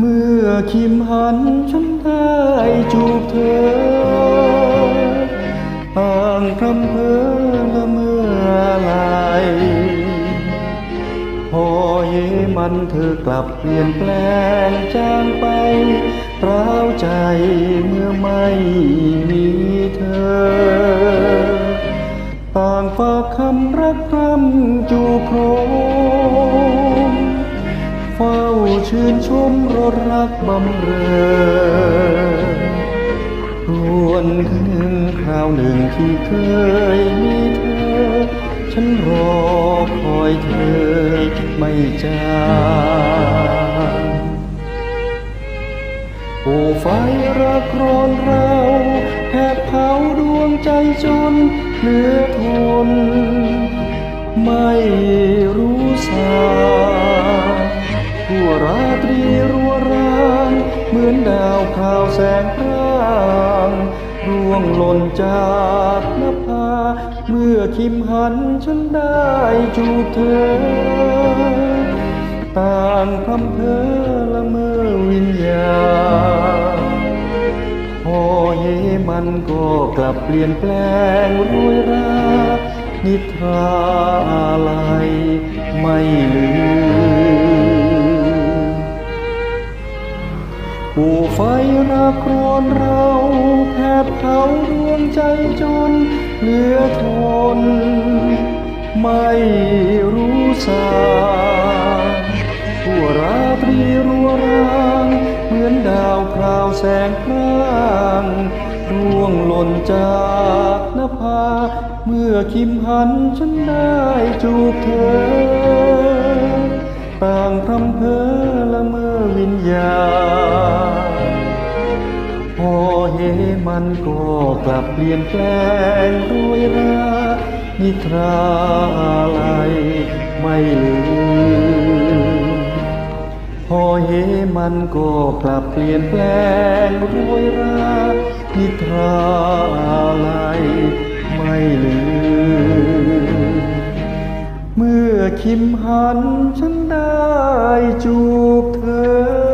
เมื่อคิมหันฉันได้จูบเธอต่างพรำเพอละเมื่อไหรพอเยมันเธอกลับเปลี่ยนแปลงจางไปร้าวใจเมื่อไม่มีเธอ ต่างฝากคำรักพร่ำจูโคร ชื่นชมรสรักบำเรอวนคืนหนึ่งคราวหนึ่งที่เคยมีเธอ ฉันรอคอยเธอไม่จางโอ้ไฟรักร้อนเราแผดเผาดวงใจจนเหลือทน ไม่รู้าวพราวแสงพร่างร่วงหล่นจากนภา เมื่อคิมหันฉันได้จูบเธอ ต่างพรำเพอละเมอวิญญาณพอเยมันก็กลับเปลี่ยนแปลงรวยรานิทราอะไรไม่ลื ผู้ไฟรักร้อนเราแผดเผาดวงใจจนเหลือทน ไม่รู้สาทั่วราตรีรัวรางเหมือนดาวพราวแสงพรางร่วงหล่นจากนภา เมื่อคิมหันฉันได้จูบเธอ ต่างพรำเพอละเมอวิญญาณ มันก็กลับเปลี่ยนแปลงรวยรานิทราอะไรไม่ลืมพอเฮมันก็กลับเปลี่ยนแปลงรวยรานิทราอะไรไม่ลืมเมื่อคิมหันฉันได้จูบเธอ